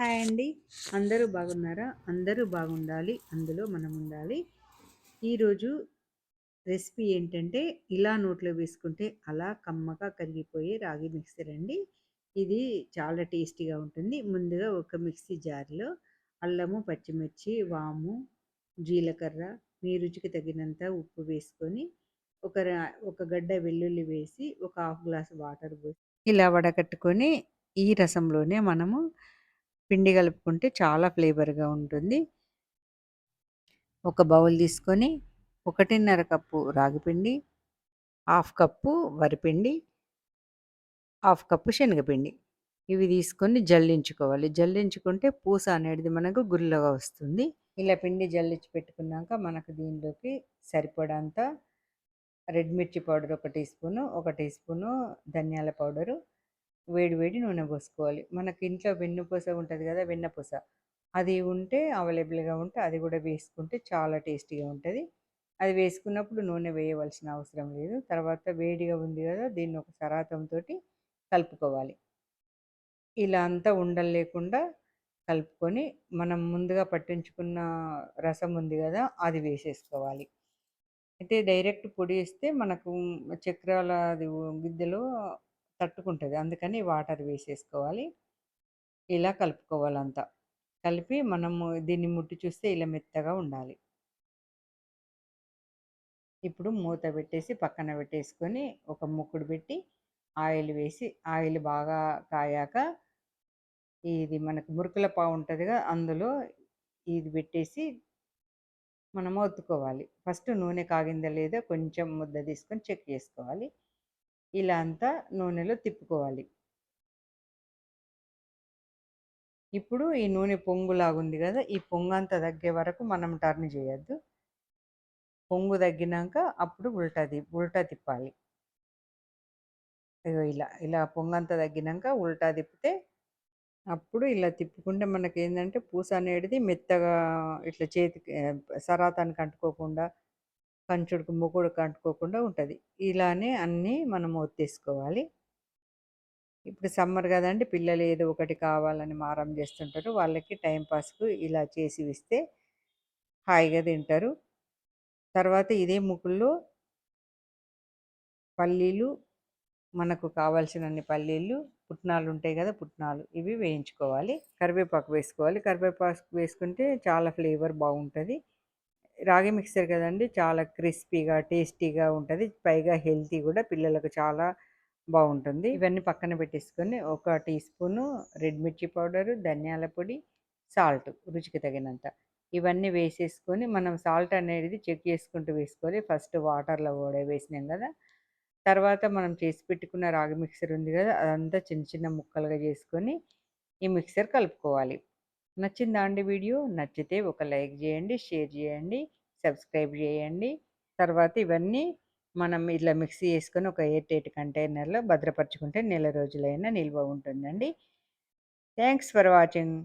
Hi అండి. అందరూ బాగున్నారా? అందరూ బాగుండాలి. అందులో మనం ఉండాలి ఈరోజు రెసిపీ ఏంటంటే ఇలా నోట్లో వేసుకుంటే అలా కమ్మగా కరిగిపోయే రాగి మిక్సర్ అండి ఇది చాలా టేస్టీగా ఉంటుంది. ముందుగా ఒక మిక్సీ జార్లో అల్లము పచ్చిమిర్చి వాము జీలకర్ర మీ రుచికి తగినంత ఉప్పు వేసుకొని ఒక ఒక గడ్డ వెల్లుల్లి వేసి ఒక హాఫ్ గ్లాస్ వాటర్ పోసి ఇలా వడకట్టుకొని ఈ రసంలోనే మనము పిండి కలుపుకుంటే చాలా ఫ్లేవర్‌గా ఉంటుంది. ఒక బౌల్ తీసుకొని ఒకటిన్నర కప్పు రాగిపిండి, హాఫ్ కప్పు వరిపిండి, హాఫ్ కప్పు శనగపిండి. ఇవి తీసుకొని జల్లించుకోవాలి. జల్లించుకుంటే పూస అనేది మనకు గుల్లగా వస్తుంది. ఇలా పిండి జల్లించి పెట్టుకున్నాక మనకు దీనిలోకి సరిపడంత రెడ్ మిర్చి పౌడర్ ఒక టీ స్పూను, ఒక టీ స్పూను ధనియాల పౌడరు వేడివేడి నూనె పోసుకోవాలి. మనకి ఇంట్లో వెన్నపూస ఉంటుంది కదా వెన్నపూస అది ఉంటే అవైలబుల్గా ఉంటే అది కూడా వేసుకుంటే చాలా టేస్టీగా ఉంటుంది. అది వేసుకున్నప్పుడు నూనె వేయవలసిన అవసరం లేదు. తర్వాత వేడిగా ఉంది కదా దీన్ని ఒక సరాతంతో కలుపుకోవాలి. ఇలా అంతా ఉండలు లేకుండా కలుపుకొని మనం ముందుగా పట్టించుకున్న రసం ఉంది కదా అది వేసేసుకోవాలి. అయితే డైరెక్ట్ పొడి వేస్తే మనకు చక్రాల అది గిద్దెలో తట్టుకుంటుంది. అందుకని వాటర్ వేసేసుకోవాలి. ఇలా కలుపుకోవాలంతా. కలిపి మనము దీన్ని ముట్టి చూస్తే ఇలా మెత్తగా ఉండాలి. ఇప్పుడు మూత పెట్టేసి పక్కన పెట్టేసుకొని ఒక ముక్కుడు పెట్టి ఆయిల్ వేసి ఆయిల్ బాగా కాయాక ఇది మనకు మురుకుల పావు ఉంటుందిగా అందులో ఇది పెట్టేసి మనం ఒత్తుకోవాలి. ఫస్ట్ నూనె కాగిందా లేదా కొంచెం ముద్ద తీసుకొని చెక్ చేసుకోవాలి. ఇలా అంతా నూనెలో తిప్పుకోవాలి. ఇప్పుడు ఈ నూనె పొంగులాగుంది కదా ఈ పొంగు అంతా తగ్గే వరకు మనం టర్న్ చేయొద్దు. పొంగు తగ్గినాక అప్పుడు ఉల్టా తి ఉల్టా తిప్పాలి. ఇగో ఇలా ఇలా పొంగంతా తగ్గినాక ఉల్టా తిప్పితే అప్పుడు ఇలా తిప్పుకుంటే మనకి ఏంటంటే పూస అనేది మెత్తగా ఇట్లా చేతికి సరాతానికి అంటుకోకుండా కంచుడుకు ముగ్గుడు కంటుకోకుండా ఉంటుంది. ఇలానే అన్నీ మనం ఒత్తేసుకోవాలి. ఇప్పుడు సమ్మర్ కదండి పిల్లలు ఏదో ఒకటి కావాలని మారం చేస్తుంటారు. వాళ్ళకి టైంపాస్కు ఇలా చేసి ఇస్తే హాయిగా తింటారు. తర్వాత ఇదే ముగ్గుల్లో పల్లీలు మనకు కావాల్సినన్ని పల్లీలు పుట్నాలు ఉంటాయి కదా పుట్నాలు ఇవి వేయించుకోవాలి. కరివేపాకు వేసుకోవాలి. కరివేపాకు వేసుకుంటే చాలా ఫ్లేవర్ బాగుంటుంది. రాగి మిక్సర్ కదండి! చాలా క్రిస్పీగా టేస్టీగా ఉంటుంది. పైగా హెల్తీ కూడా పిల్లలకు చాలా బాగుంటుంది. ఇవన్నీ పక్కన పెట్టేసుకొని ఒక టీ స్పూను రెడ్ మిర్చి పౌడరు ధనియాల పొడి సాల్ట్ రుచికి తగినంత. ఇవన్నీ వేసేసుకొని మనం సాల్ట్ అనేది చెక్ చేసుకుంటూ వేసుకోవాలి. ఫస్ట్ వాటర్లో కూడా వేసినాం కదా! తర్వాత మనం చేసి పెట్టుకున్న రాగి మిక్సర్ ఉంది కదా! అదంతా చిన్న చిన్న ముక్కలుగా చేసుకొని ఈ మిక్సర్ కలుపుకోవాలి. నచ్చిందా అండి వీడియో? నచ్చితే ఒక లైక్ చేయండి షేర్ చేయండి సబ్స్క్రైబ్ చేయండి. తర్వాత ఇవన్నీ మనం ఇలా మిక్సీ చేసుకొని ఒక ఎయిట్ ఎయిట్ కంటైనర్లో భద్రపరచుకుంటే నెల రోజులైనా నిల్వ ఉంటుందండి. Thanks for watching.